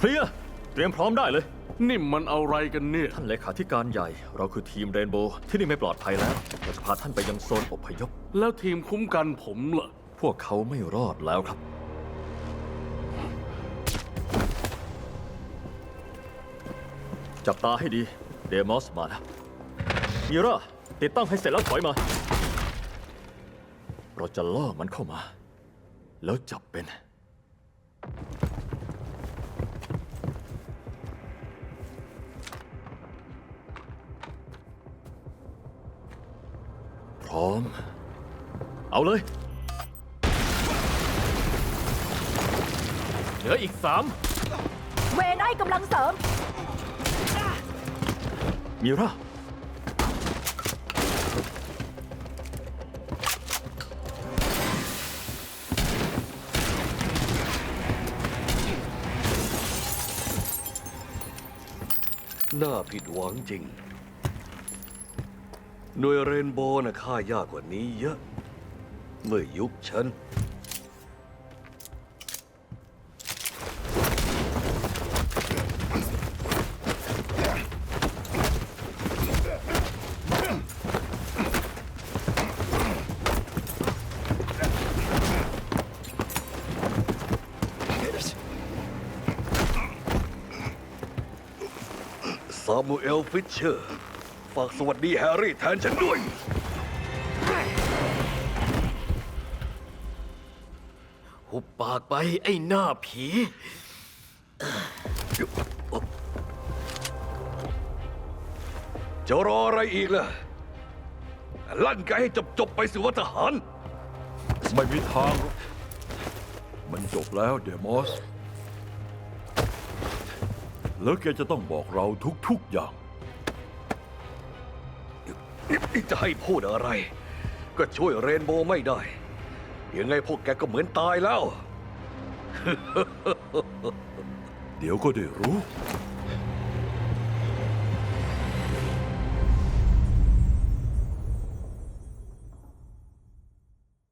เคลียร์เตรียมพร้อมได้เลย นี่มันอะไรกันเนี่ย ท่านเลขาธิการใหญ่ เราคือทีมเรนโบว์ที่นี่ไม่ปลอดภัยแล้วเราจะพาท่านไปยังโซนอพยพ แล้วทีมคุ้มกันผมล่ะพวกเขาไม่รอดแล้วครับ จับตาให้ดี เดมอสมาแล้วมีราติดตั้งให้เสร็จแล้วถอยมา เราจะล่อมันเข้ามา แล้วจับเป็น พร้อม เอาเลย เหลืออีกสามเวนไอ้กำลังเสริมมีราน่าผิดหวังจริง หน่วยเรนโบว์น่ะฆ่ายากกว่านี้เยอะ เมื่อยุคฉัน ซามูเอลฟิชเชอร์ ฝากสวัสดีแฮร์รี่แทนฉันด้วย หุบปากไปไอ้หน้าผี จะรออะไรอีกล่ะ ลั่นไกให้จบจบๆไปสิวัทหาร ไม่มีทางหรอกมันจบแล้วเดมอส แล้วแกจะต้องบอกเราทุกๆอย่าง จะให้พูดอะไร ก็ช่วยเรนโบว์ไม่ได้ ยังไงพวกแกก็เหมือนตายแล้ว เดี๋ยวก็ได้รู้